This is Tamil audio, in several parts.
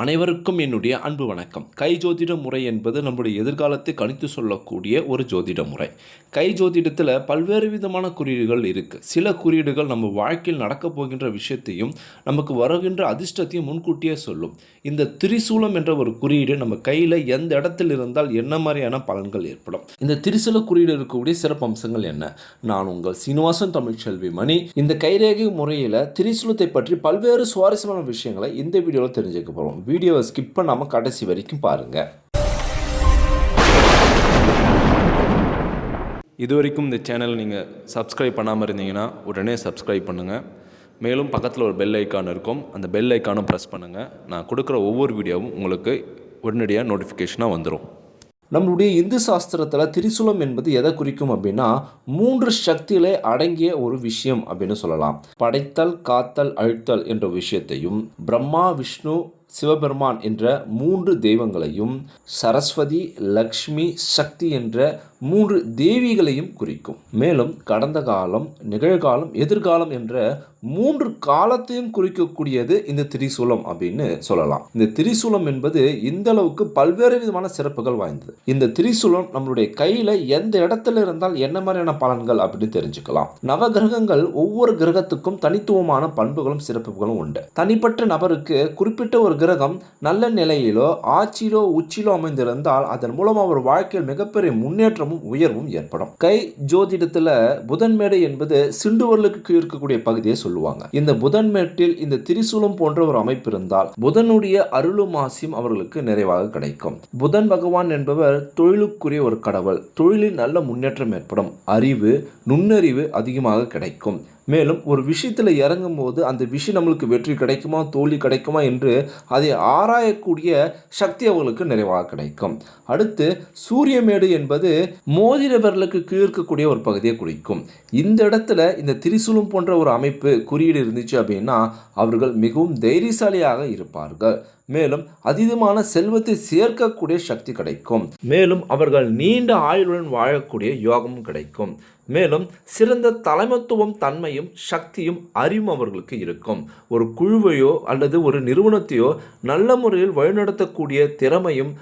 அனைவருக்கும் என்னுடைய அன்பு வணக்கம். கை ஜோதிட முறை என்பது நம்முடைய எதிர்காலத்தை கணித்து சொல்லக்கூடிய ஒரு ஜோதிட முறை. கை ஜோதிடத்தில் பல்வேறு விதமான குறியீடுகள் இருக்குது சில குறியீடுகள் நம்ம வாழ்க்கையில் நடக்கப் போகின்ற விஷயத்தையும் நமக்கு வருகின்ற அதிர்ஷ்டத்தையும் முன்கூட்டியே சொல்லும். இந்த திரிசூலம் என்ற ஒரு குறியீடு நம்ம கையில் எந்த இடத்தில் இருந்தால் என்ன மாதிரியான பலன்கள் ஏற்படும்? இந்த திரிசூல குறியீடு இருக்கக்கூடிய சிறப்பு அம்சங்கள் என்ன? நான் உங்கள் சீனிவாசன் தமிழ்ச்செல்வி மணி. இந்த கைரேகை முறையில் திரிசூலத்தை பற்றி பல்வேறு சுவாரஸ்யமான விஷயங்களை இந்த வீடியோவில் தெரிஞ்சுக்க போகிறோம் வீடியோவை ஸ்கிப் பண்ணாமல் கடைசி வரைக்கும் பாருங்கள் இது வரைக்கும் இந்த சேனல் நீங்கள் சப்ஸ்கிரைப் பண்ணாமல் இருந்தீங்கன்னா உடனே சப்ஸ்கிரைப் பண்ணுங்கள் மேலும் பக்கத்தில் ஒரு பெல் ஐக்கான் இருக்கும். அந்த பெல் ஐக்கானும் ப்ரெஸ் பண்ணுங்கள் நான் கொடுக்குற ஒவ்வொரு வீடியோவும் உங்களுக்கு உடனடியாக நோட்டிஃபிகேஷனாக வந்துடும் நம்மளுடைய இந்து சாஸ்திரத்தில் திரிசூலம் என்பது எதை குறிக்கும் அப்படின்னா மூன்று சக்திகளை அடங்கிய ஒரு விஷயம் அப்படின்னு சொல்லலாம். படைத்தல் காத்தல் அழுத்தல் என்ற விஷயத்தையும் பிரம்மா விஷ்ணு சிவபெருமான் என்ற மூன்று தெய்வங்களையும் சரஸ்வதி லக்ஷ்மி சக்தி என்ற மூன்று தேவிகளையும் குறிக்கும். மேலும் கடந்த காலம் நிகழ்காலம் எதிர்காலம் என்ற மூன்று காலத்தையும் குறிக்கக்கூடியது இந்த திரிசூலம் அப்படின்னு சொல்லலாம். இந்த திரிசூலம் என்பது இந்த அளவுக்கு பல்வேறு விதமான சிறப்புகள் வாய்ந்தது. இந்த திரிசூலம் நம்மளுடைய கையில எந்த இடத்துல இருந்தால் என்ன மாதிரியான பலன்கள் அப்படின்னு தெரிஞ்சுக்கலாம். நவ கிரகங்கள் ஒவ்வொரு கிரகத்துக்கும் தனித்துவமான பண்புகளும் சிறப்புகளும் உண்டு. தனிப்பட்ட நபருக்கு குறிப்பிட்ட ஒரு கிரகம் நல்ல நிலையிலோ ஆட்சியிலோ உச்சியிலோ அமைந்திருந்தால் அதன் மூலம் அவர் வாழ்க்கையில் மிகப்பெரிய முன்னேற்றமும் உயர்வும் ஏற்படும். கை ஜோதிடத்துல புதன்மேடை என்பது சிண்டுவர்களுக்கு இருக்கக்கூடிய பகுதியை சொல்லுவாங்க. இந்த புதன்மேட்டில் இந்த திரிசூலம் போன்ற ஒரு அமைப்பு இருந்தால் புதனுடைய அருளும் ஆசியும் அவர்களுக்கு நிறைவாக கிடைக்கும். புதன் பகவான் என்பவர் தொழிலுக்குரிய ஒரு கடவுள். தொழிலில் நல்ல முன்னேற்றம் ஏற்படும். அறிவு நுண்ணறிவு அதிகமாக கிடைக்கும். மேலும் ஒரு விஷயத்தில் இறங்கும் போது அந்த விஷயம் நம்மளுக்கு வெற்றி கிடைக்குமா தோல்வி கிடைக்குமா என்று அதை ஆராயக்கூடிய சக்தி அவர்களுக்கு நிறைவாக கிடைக்கும். அடுத்து சூரியமேடு என்பது மோதிர விரலுக்கு கீழ்க்கக்கூடிய ஒரு பகுதியை குறிக்கும். இந்த இடத்துல இந்த திரிசூலம் போன்ற ஒரு அமைப்பு குறியீடு இருந்துச்சு அப்படின்னா அவர்கள் மிகவும் தைரியசாலியாக இருப்பார்கள். மேலும் அதீதமான செல்வத்தை சேர்க்கக்கூடிய சக்தி கிடைக்கும். மேலும் அவர்கள் நீண்ட ஆயுளுடன் வாழக்கூடிய யோகமும் கிடைக்கும். மேலும் சிறந்த தலைமத்துவம் தன்மையும் சக்தியும் அறிவும் அவர்களுக்கு இருக்கும். ஒரு குழுவையோ அல்லது ஒரு நிறுவனத்தையோ நல்ல முறையில் வழிநடத்தக்கூடிய திறமையும்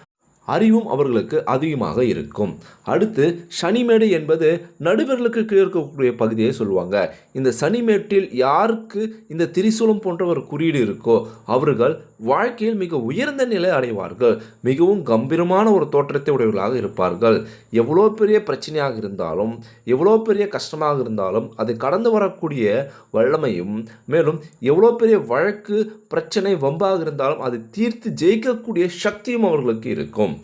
அறிவும் அவர்களுக்கு அதிகமாக இருக்கும். அடுத்து சனிமேடு என்பது நடுவர்களுக்கு கீழ் இருக்கக்கூடிய பகுதியை சொல்லுவாங்க. இந்த சனிமேட்டில் யாருக்கு இந்த திரிசூலம் போன்ற ஒரு குறியீடு இருக்கோ அவர்கள் வாழ்க்கையில் மிக உயர்ந்த நிலை அடைவார்கள். மிகவும் கம்பீரமான ஒரு தோற்றத்தை உடையவர்களாக இருப்பார்கள். எவ்வளோ பெரிய பிரச்சனையாக இருந்தாலும் எவ்வளோ பெரிய கஷ்டமாக இருந்தாலும் அதை கடந்து வரக்கூடிய வல்லமையும் மேலும் எவ்வளோ பெரிய வழக்கு பிரச்சனை வம்பாக இருந்தாலும் அதை தீர்த்து ஜெயிக்கக்கூடிய சக்தியும் அவர்களுக்கு இருக்கும்.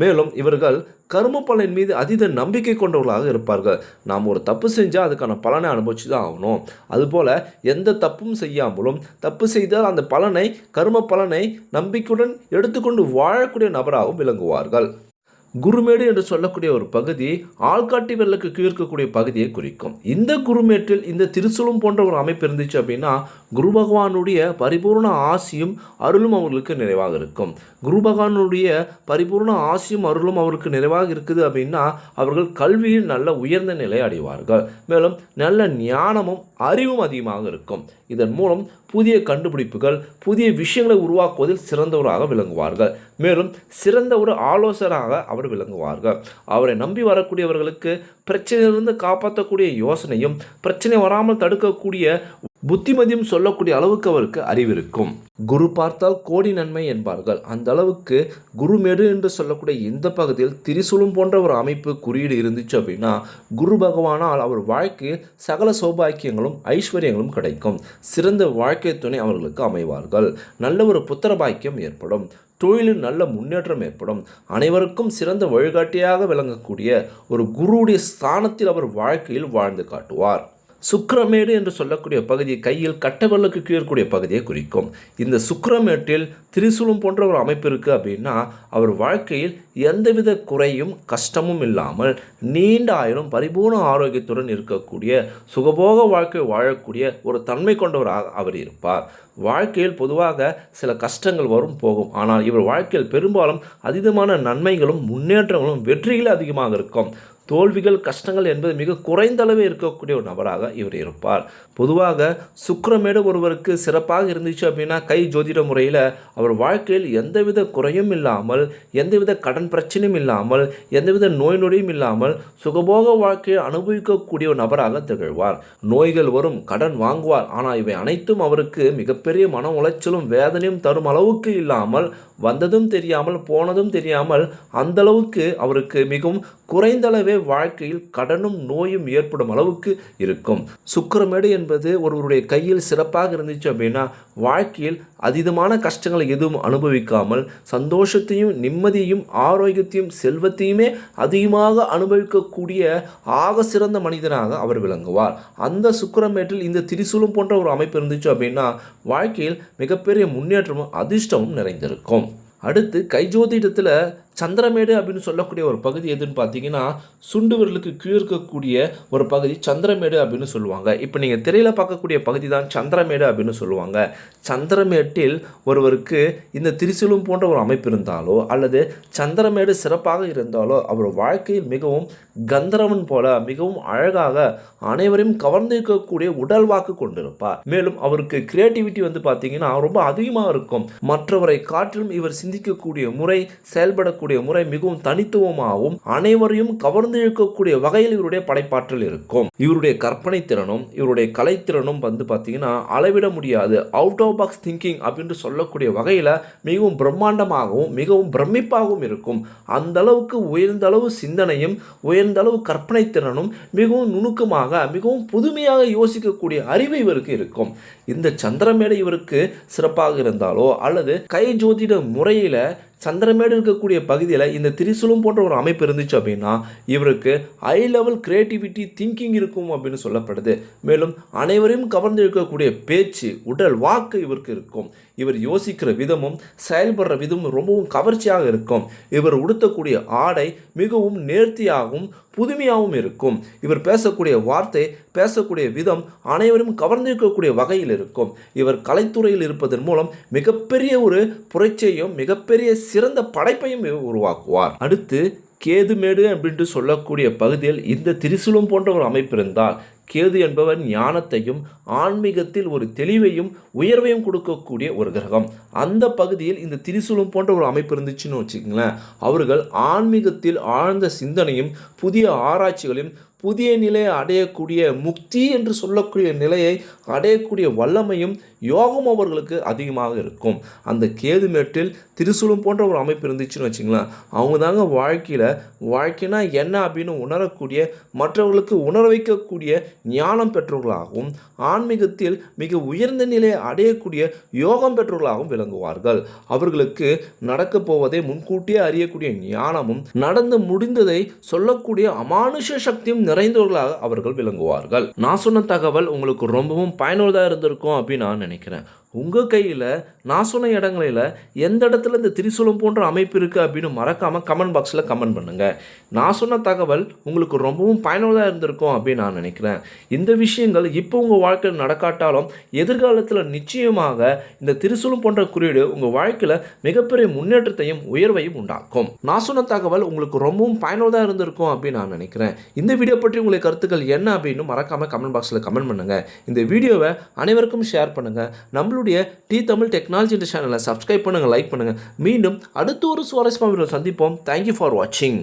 மேலும் இவர்கள் கர்ம பலன் மீது அதீத நம்பிக்கை கொண்டவர்களாக இருப்பார்கள். நாம் ஒரு தப்பு செஞ்சால் அதுக்கான பலனை அனுபவிச்சு தான் ஆகணும். அதுபோல் எந்த தப்பும் செய்யாமலும் தப்பு செய்தால் அந்த பலனை கர்ம பலனை நம்பிக்கையுடன் எடுத்துக்கொண்டு வாழக்கூடிய நபராகவும் விளங்குவார்கள். குருமேடு என்று சொல்லக்கூடிய ஒரு பகுதி ஆள்காட்டி வெள்ளக்கு கீழ்க்கக்கூடிய பகுதியை குறிக்கும். இந்த குருமேட்டில் இந்த திருசூலம் போன்ற ஒரு அமைப்பு இருந்துச்சு அப்படின்னா குரு பகவானுடைய பரிபூர்ண ஆசியும் அருளும் அவர்களுக்கு நிறைவாக இருக்கும். குரு பகவானுடைய பரிபூர்ண ஆசியும் அருளும் அவருக்கு நிறைவாக இருக்குது அப்படின்னா அவர்கள் கல்வியில் நல்ல உயர்ந்த நிலை அடைவார்கள். மேலும் நல்ல ஞானமும் அறிவும் அதிகமாக இருக்கும். இதன் மூலம் புதிய கண்டுபிடிப்புகள் புதிய விஷயங்களை உருவாக்குவதில் சிறந்தவராக விளங்குவார்கள். மேலும் சிறந்த ஒரு ஆலோசகராக அவர் விளங்குவார்கள். அவரை நம்பி வரக்கூடியவர்களுக்கு பிரச்சனையிலிருந்து காப்பாற்றக்கூடிய யோசனையும் பிரச்சனை வராமல் தடுக்கக்கூடிய புத்திமதியும் சொல்லக்கூடிய அளவுக்கு அவருக்கு அறிவிருக்கும் குரு பார்த்தால் கோடி நன்மை என்பார்கள். அந்த அளவுக்கு குருமேடு என்று சொல்லக்கூடிய இந்த பகுதியில் திரிசூலம் போன்ற ஒரு அமைப்பு குறியீடு இருந்துச்சு அப்படின்னா குரு பகவானால் அவர் வாழ்க்கையில் சகல சௌபாக்கியங்களும் ஐஸ்வர்யங்களும் கிடைக்கும். சிறந்த வாழ்க்கை துணை அவர்களுக்கு அமைவார்கள். நல்ல ஒரு புத்திர பாக்கியம் ஏற்படும். தொழிலில் நல்ல முன்னேற்றம் ஏற்படும். அனைவருக்கும் சிறந்த வழிகாட்டியாக விளங்கக்கூடிய ஒரு குருவுடைய ஸ்தானத்தில் அவர் வாழ்க்கையில் வாழ்ந்து காட்டுவார். சுக்கிரமேடு என்று சொல்லக்கூடிய பகுதி கையில் கட்டவர்களுக்கு கீழக்கூடிய பகுதியை குறிக்கும். இந்த சுக்கிரமேட்டில் திரிசூலம் போன்ற ஒரு அமைப்பு இருக்குது அப்படின்னா அவர் வாழ்க்கையில் எந்தவித குறையும் கஷ்டமும் இல்லாமல் நீண்ட ஆயிரம் பரிபூர்ண ஆரோக்கியத்துடன் இருக்கக்கூடிய சுகபோக வாழ்க்கை வாழக்கூடிய ஒரு தன்மை கொண்டவராக அவர் இருப்பார். வாழ்க்கையில் பொதுவாக சில கஷ்டங்கள் வரும் போகும். ஆனால் இவர் வாழ்க்கையில் பெரும்பாலும் அதீதமான நன்மைகளும் முன்னேற்றங்களும் வெற்றிகளும் அதிகமாக இருக்கும். தோல்விகள் கஷ்டங்கள் என்பது மிக குறைந்த அளவே இருக்கக்கூடிய ஒரு நபராக இவர் இருப்பார். பொதுவாக சுக்கரமேடு ஒருவருக்கு சிறப்பாக இருந்துச்சு அப்படின்னா கை ஜோதிட முறையில் அவர் வாழ்க்கையில் எந்தவித குறையும் இல்லாமல் எந்தவித கடன் பிரச்சனையும் இல்லாமல் எந்தவித நோய் நொடியும் இல்லாமல் சுகபோக வாழ்க்கையை அனுபவிக்கக்கூடிய ஒரு நபராக திகழ்வார். நோய்கள் வரும் கடன் வாங்குவார். ஆனால் இவை அனைத்தும் அவருக்கு மிகப்பெரிய மன உளைச்சலும் வேதனையும் தரும் அளவுக்கு இல்லாமல் வந்ததும் தெரியாமல் போனதும் தெரியாமல் அந்தளவுக்கு அவருக்கு மிகவும் குறைந்தளவே வாழ்க்கையில் கடனும் நோயும் ஏற்படும் அளவுக்கு இருக்கும். சுக்கிரமேடு என்பது ஒருவருடைய கையில் சிறப்பாக இருந்துச்சு அப்படின்னா வாழ்க்கையில் அதீதமான கஷ்டங்களை எதுவும் அனுபவிக்காமல் சந்தோஷத்தையும் நிம்மதியையும் ஆரோக்கியத்தையும் செல்வத்தையுமே அதிகமாக அனுபவிக்கக்கூடிய ஆக சிறந்த மனிதனாக அவர் விளங்குவார். அந்த சுக்கரமேட்டில் இந்த திரிசூலம் போன்ற ஒரு அமைப்பு இருந்துச்சு அப்படின்னா வாழ்க்கையில் மிகப்பெரிய முன்னேற்றமும் அதிர்ஷ்டமும் நிறைந்திருக்கும். அடுத்து கைஜோதிடத்தில் சந்திரமேடு அப்படின்னு சொல்லக்கூடிய ஒரு பகுதி எதுன்னு பார்த்தீங்கன்னா சுண்டு விரலுக்கு கீழ் இருக்கக்கூடிய ஒரு பகுதி சந்திரமேடு அப்படின்னு சொல்லுவாங்க. இப்போ நீங்கள் திரையில் பார்க்கக்கூடிய பகுதி தான் சந்திரமேடு அப்படின்னு சொல்லுவாங்க. சந்திரமேட்டில் ஒருவருக்கு இந்த திரிசூலம் போன்ற ஒரு அமைப்பு இருந்தாலோ அல்லது சந்திரமேடு சிறப்பாக இருந்தாலோ அவர் வாழ்க்கையில் மிகவும் கந்தரவன் போல மிகவும் அழகாக அனைவரையும் கவர்ந்திருக்கக்கூடிய உடல் வாக்கு கொண்டிருப்பார். மேலும் அவருக்கு கிரியேட்டிவிட்டி வந்து பார்த்தீங்கன்னா ரொம்ப அதிகமாக இருக்கும். மற்றவரை காட்டிலும் இவர் சிந்திக்கக்கூடிய முறை செயல்படக்கூடிய முறை மிகவும் தனித்துவமாகவும் அனைவரையும் கவர்ந்து இழுக்கக்கூடிய வகையில் இவருடைய படைப்பாற்றல் இருக்கும். இவருடைய கற்பனை திறனும் இவருடைய கலைத்திறனும் வந்து பார்த்தீங்கன்னா அளவிட முடியாது. அவுட் ஆஃப் பாக்ஸ் திங்கிங் அப்படின்னு சொல்லக்கூடிய வகையில் மிகவும் பிரம்மாண்டமாகவும் மிகவும் பிரமிப்பாகவும் இருக்கும். அந்த அளவுக்கு உயர்ந்த அளவு சிந்தனையும் உயர்ந்த அளவு கற்பனை திறனும் மிகவும் நுணுக்கமாக மிகவும் புதுமையாக யோசிக்கக்கூடிய அறிவு இவருக்கு இருக்கும். இந்த சந்திரமேடை இவருக்கு சிறப்பாக இருந்தாலோ அல்லது கை ஜோதிட முறையில் சந்திரமேடு இருக்கக்கூடிய பகுதியில் இந்த திரிசூலம் போன்ற ஒரு அமைப்பு இருந்துச்சு அப்படின்னா இவருக்கு ஹை லெவல் கிரியேட்டிவிட்டி திங்கிங் இருக்கும் அப்படின்னு சொல்லப்படுது. மேலும் அனைவரையும் கவர்ந்து இருக்கக்கூடிய பேச்சு உடல் வாக்கு இவருக்கு இருக்கும். இவர் யோசிக்கிற விதமும் செயல்படுற விதமும் ரொம்பவும் கவர்ச்சியாக இருக்கும். இவர் உடுத்தக்கூடிய ஆடை மிகவும் நேர்த்தியாகவும் புதுமையாகவும் இருக்கும். இவர் பேசக்கூடிய வார்த்தை பேசக்கூடிய விதம் அனைவரும் கவர்ந்திருக்கக்கூடிய வகையில் இருக்கும். இவர் கலைத்துறையில் இருப்பதன் மூலம் மிகப்பெரிய ஒரு புரட்சியையும் மிகப்பெரிய சிறந்த படைப்பையும் உருவாக்குவார். அடுத்து கேதுமேடு அப்படின்ட்டு சொல்லக்கூடிய பகுதியில் இந்த திரிசூலம் போன்ற ஒரு அமைப்பு இருந்தால் கேது என்பவர் ஞானத்தையும் ஆன்மீகத்தில் ஒரு தெளிவையும் உயர்வையும் கொடுக்கக்கூடிய ஒரு கிரகம். அந்த பகுதியில் இந்த திரிசூலம் போன்ற ஒரு அமைப்பு இருந்துச்சுன்னு வச்சுக்கோங்களேன் அவர்கள் ஆன்மீகத்தில் ஆழ்ந்த சிந்தனையும் புதிய ஆராய்ச்சிகளையும் புதிய நிலையை அடையக்கூடிய முக்தி என்று சொல்லக்கூடிய நிலையை அடையக்கூடிய வல்லமையும் யோகம் அவர்களுக்கு அதிகமாக இருக்கும். அந்த கேதுமேட்டில் திருசூலம் போன்ற ஒரு அமைப்பு இருந்துச்சுன்னு வச்சுங்களேன் அவங்க தாங்க வாழ்க்கையில் வாழ்க்கைனா என்ன அப்படின்னு உணரக்கூடிய மற்றவர்களுக்கு உணர வைக்கக்கூடிய ஞானம் பெற்றவர்களாகவும் ஆன்மீகத்தில் மிக உயர்ந்த நிலையை அடையக்கூடிய யோகம் பெற்றவர்களாகவும் விளங்குவார்கள். அவர்களுக்கு நடக்கப் போவதை முன்கூட்டியே அறியக்கூடிய ஞானமும் நடந்து முடிந்ததை சொல்லக்கூடிய அமானுஷ சக்தியும் நிறைந்தவர்களாக அவர்கள் விளங்குவார்கள். நான் சொன்ன தகவல் உங்களுக்கு ரொம்பவும் பயனுள்ளதாக இருந்திருக்கும் அப்படின்னு நான் நினைக்கிறேன். உங்கள் கையில் நான் சொன்ன இடங்களில் எந்த இடத்துல இந்த திரிசூலம் போன்ற அமைப்பு இருக்குது அப்படின்னு மறக்காமல் கமெண்ட் பாக்ஸில் கமெண்ட் பண்ணுங்கள் நான் சொன்ன தகவல் உங்களுக்கு ரொம்பவும் பயனுள்ளதாக இருந்திருக்கும் அப்படின்னு நான் நினைக்கிறேன். இந்த விஷயங்கள் இப்போ உங்கள் வாழ்க்கையில் நடக்காட்டாலும் எதிர்காலத்தில் நிச்சயமாக இந்த திரிசூலம் போன்ற குறியீடு உங்கள் வாழ்க்கையில் மிகப்பெரிய முன்னேற்றத்தையும் உயர்வையும் உண்டாக்கும். நான் சொன்ன தகவல் உங்களுக்கு ரொம்பவும் பயனுள்ளதாக இருந்திருக்கும் அப்படின்னு நான் நினைக்கிறேன். இந்த வீடியோ பற்றி உங்களுடைய கருத்துக்கள் என்ன அப்படின்னு மறக்காமல் கமெண்ட் பாக்ஸில் கமெண்ட் பண்ணுங்கள் இந்த வீடியோவை அனைவருக்கும் ஷேர் பண்ணுங்கள் நம்மளுடைய டி தமிழ் டெக்னாலஜி என்ற சேனலை சப்ஸ்கிரைப் பண்ணுங்கள் லைக் பண்ணுங்கள் மீண்டும் அடுத்த ஒரு சுவாரஸ்யமான சந்திப்போம். தேங்க்யூ ஃபார் வாட்சிங்